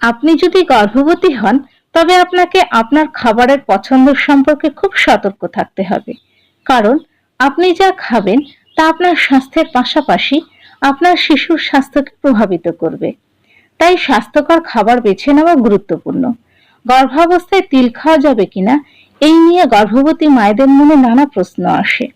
আপনি যদি গর্ভবতী হন, তবে আপনাকে আপনার খাবারের পছন্দ সম্পর্কে খুব সতর্ক থাকতে হবে। কারণ, আপনি যা খাবেন, তা আপনার স্বাস্থ্যের পাশাপাশি আপনার শিশুর স্বাস্থ্যকে প্রভাবিত করবে। তাই স্বাস্থ্যকর খাবার বেছে নেওয়া গুরুত্বপূর্ণ। গর্ভাবস্থায় তিল খাওয়া যাবে কিনা, এই নিয়ে গর্ভবতী মায়েদের মনে নানা প্রশ্ন আসে।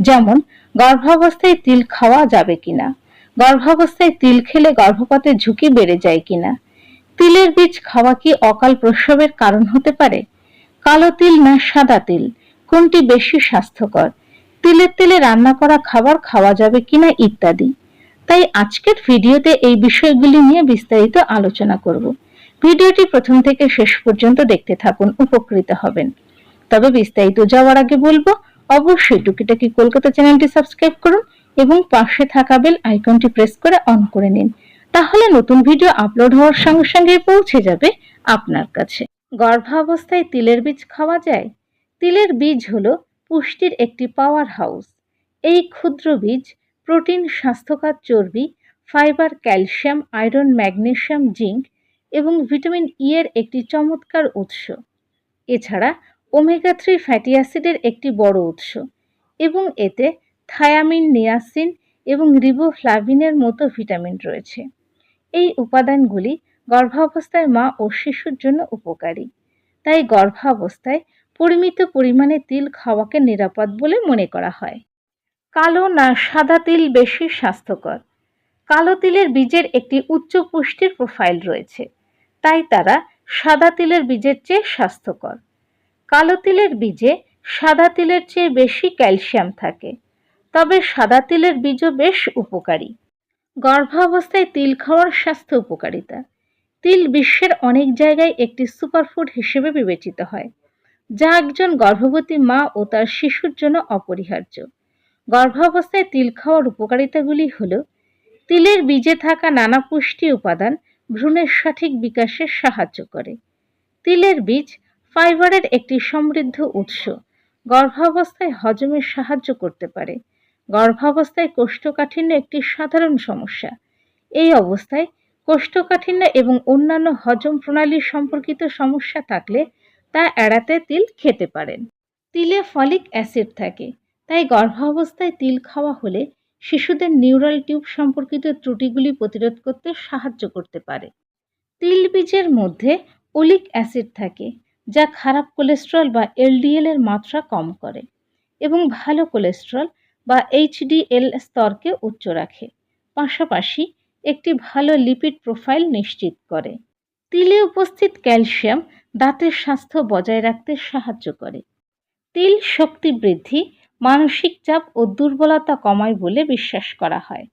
যেমন, গর্ভাবস্থায় তিল খাওয়া যাবে কিনা? গর্ভাবস্থায় তিল খেলে গর্ভপাতের ঝুঁকি বেড়ে যায় কিনা? তিলের বীজ খাওয়া কি অকাল প্রসবের কারণ হতে পারে? কালো তিল না সাদা তিল? কোনটি বেশি স্বাস্থ্যকর? তিলের তেলে রান্না করা খাবার খাওয়া যাবে কিনা ইত্যাদি। তাই আজকের ভিডিওতে এই বিষয়গুলি নিয়ে বিস্তারিত আলোচনা করব। ভিডিওটি প্রথম থেকে শেষ পর্যন্ত দেখতে থাকুন, উপকৃত হবেন। তবে বিস্তারিত যাওয়ার আগে বলব, অবশ্যই টুকিটাকি কলকাতা চ্যানেলটি সাবস্ক্রাইব করুন এবং পাশে থাকা বেল আইকনটি প্রেস করে অন করে নিন। তাহলে নতুন ভিডিও আপলোড হওয়ার সঙ্গে সঙ্গে পৌঁছে যাবে আপনার কাছে। গর্ভাবস্থায় তিলের বীজ খাওয়া যায়? তিলের বীজ হলো পুষ্টির একটি পাওয়ার হাউস এই ক্ষুদ্র বীজ প্রোটিন, স্বাস্থ্যকর চর্বি, fibre, calcium, iron magnesium zinc এবং ভিটামিন ই এর একটি চমৎকার উৎস। এছাড়া ওমেগা থ্রি ফ্যাটি অ্যাসিডের একটি বড় উৎস এবং এতে থায়ামিন, নিয়াসিন এবং রিবোফ্লাভিনের মতো ভিটামিন রয়েছে। এই উপাদানগুলি গর্ভাবস্থায় মা ও শিশুর জন্য উপকারী। তাই গর্ভাবস্থায় পরিমিত পরিমাণে তিল খাওয়াকে নিরাপদ বলে মনে করা হয়। কালো না সাদা তিল বেশি স্বাস্থ্যকর। কালো তিলের বীজের একটি উচ্চ পুষ্টির প্রোফাইল রয়েছে। তাই তারা সাদা তিলের বীজের চেয়ে স্বাস্থ্যকর। কালো তিলের বীজে সাদা তিলের চেয়ে বেশি ক্যালসিয়াম থাকে। তবে সাদা তিলের বীজও বেশ উপকারী। গর্ভাবস্থায় তিল খাওয়ার স্বাস্থ্য উপকারিতা। তিল বিশ্বের অনেক জায়গায় একটি সুপারফুড হিসেবে বিবেচিত হয়, যা একজন গর্ভবতী মা ও তার শিশুর জন্য অপরিহার্য। গর্ভাবস্থায় তিল খাওয়ার উপকারিতাগুলি হল, তিলের বীজে থাকা নানা পুষ্টি উপাদান ভ্রূণের সঠিক বিকাশে সাহায্য করে। তিলের বীজ ফাইবারের একটি সমৃদ্ধ উৎস, গর্ভাবস্থায় হজমে সাহায্য করতে পারে। গর্ভাবস্থায় কোষ্ঠকাঠিন্য একটি সাধারণ সমস্যা। এই অবস্থায় কোষ্ঠকাঠিন্য এবং অন্যান্য হজম প্রণালী সম্পর্কিত সমস্যা থাকলে তা এড়াতে তিল খেতে পারেন। তিলে ফলিক অ্যাসিড থাকে, তাই গর্ভাবস্থায় তিল খাওয়া হলে শিশুদের নিউরাল টিউব সম্পর্কিত ত্রুটিগুলি প্রতিরোধ করতে সাহায্য করতে পারে। তিল বীজের মধ্যে ওলিক অ্যাসিড থাকে, যা খারাপ কোলেস্ট্রল বা এলডিএল এর মাত্রা কম করে এবং ভালো কোলেস্ট্রল বা এইচডিএল স্তরকে উচ্চ রাখে। পাশাপাশি একটি ভালো লিপিড প্রোফাইল নিশ্চিত করে। তিলে উপস্থিত ক্যালসিয়াম দাঁতের স্বাস্থ্য বজায় রাখতে সাহায্য করে। তিল শক্তি বৃদ্ধি, মানসিক চাপ ও দুর্বলতা কমায় বলে বিশ্বাস করা হয়।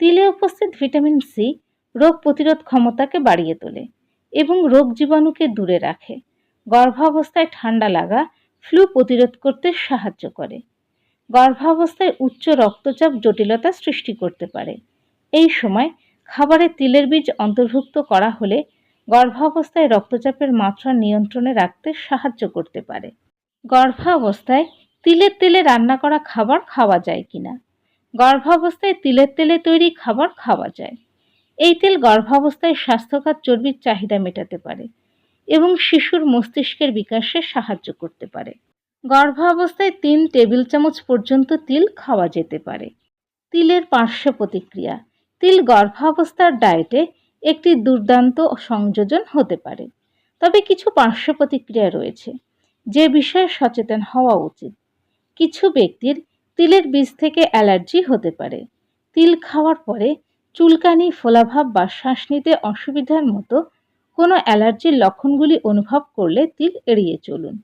তিলে উপস্থিত ভিটামিন সি রোগ প্রতিরোধ ক্ষমতাকে বাড়িয়ে তোলে এবং রোগ জীবাণুকে দূরে রাখে। গর্ভাবস্থায় ঠান্ডা লাগা ফ্লু প্রতিরোধ করতে সাহায্য করে। গর্ভাবস্থায় উচ্চ রক্তচাপ জটিলতা সৃষ্টি করতে পারে। এই সময় খাবারে তিলের বীজ অন্তর্ভুক্ত করা হলে গর্ভাবস্থায় রক্তচাপের মাত্রা নিয়ন্ত্রণে রাখতে সাহায্য করতে পারে। গর্ভাবস্থায় তিলের তেলে রান্না করা খাবার খাওয়া যায় কিনা? গর্ভাবস্থায় তিলের তেলে তৈরি খাবার খাওয়া যায়। এই তেল গর্ভাবস্থায় স্বাস্থ্যকর চর্বির চাহিদা মেটাতে পারে এবং শিশুর মস্তিষ্কের বিকাশে সাহায্য করতে পারে। গর্ভাবস্থায় তিন টেবিল চামচ পর্যন্ত তিল খাওয়া যেতে পারে। তিলের পার্শ্ব প্রতিক্রিয়া। তিল গর্ভাবস্থার ডায়েটে একটি দুর্দান্ত সংযোজন হতে পারে। তবে কিছু পার্শ্ব প্রতিক্রিয়া রয়েছে, যে বিষয়ে সচেতন হওয়া উচিত। কিছু ব্যক্তির তিলের বীজ থেকে অ্যালার্জি হতে পারে। তিল খাওয়ার পরে চুলকানি, ফোলাভাব বা শ্বাস নিতে অসুবিধার মতো কোনো অ্যালার্জির লক্ষণগুলি অনুভব করলে তিল এড়িয়ে চলুন।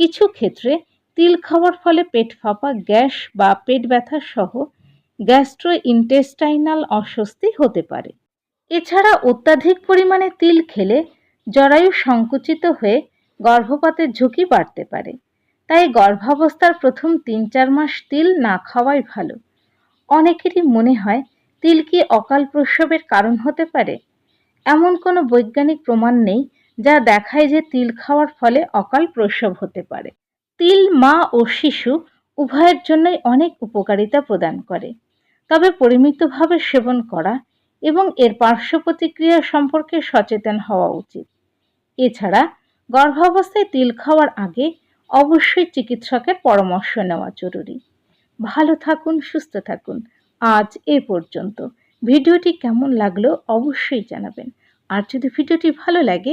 কিছু ক্ষেত্রে তিল খাওয়ার ফলে পেট ফাঁপা, গ্যাস বা পেট ব্যথা সহ গ্যাস্ট্রো ইন্টেস্টাইনাল অস্বস্তি হতে পারে। এছাড়া অত্যাধিক পরিমাণে তিল খেলে জরায়ু সংকুচিত হয়ে গর্ভপাতের ঝুঁকি বাড়তে পারে। তাই গর্ভাবস্থার প্রথম তিন চার মাস তিল না খাওয়াই ভালো। অনেকেরই মনে হয় তিল কি অকাল প্রসবের কারণ হতে পারে। এমন কোনো বৈজ্ঞানিক প্রমাণ নেই যা দেখায় যে তিল খাওয়ার ফলে অকাল প্রসব হতে পারে। তিল মা ও শিশু উভয়ের জন্যই অনেক উপকারিতা প্রদান করে। তবে পরিমিতভাবে সেবন করা এবং এর পার্শ্ব প্রতিক্রিয়া সম্পর্কে সচেতন হওয়া উচিত। এছাড়া গর্ভাবস্থায় তিল খাওয়ার আগে অবশ্যই চিকিৎসকের পরামর্শ নেওয়া জরুরি। ভালো থাকুন, সুস্থ থাকুন। আজ এ পর্যন্ত। ভিডিওটি কেমন লাগল অবশ্যই জানাবেন। আর যদি ভিডিওটি ভালো লাগে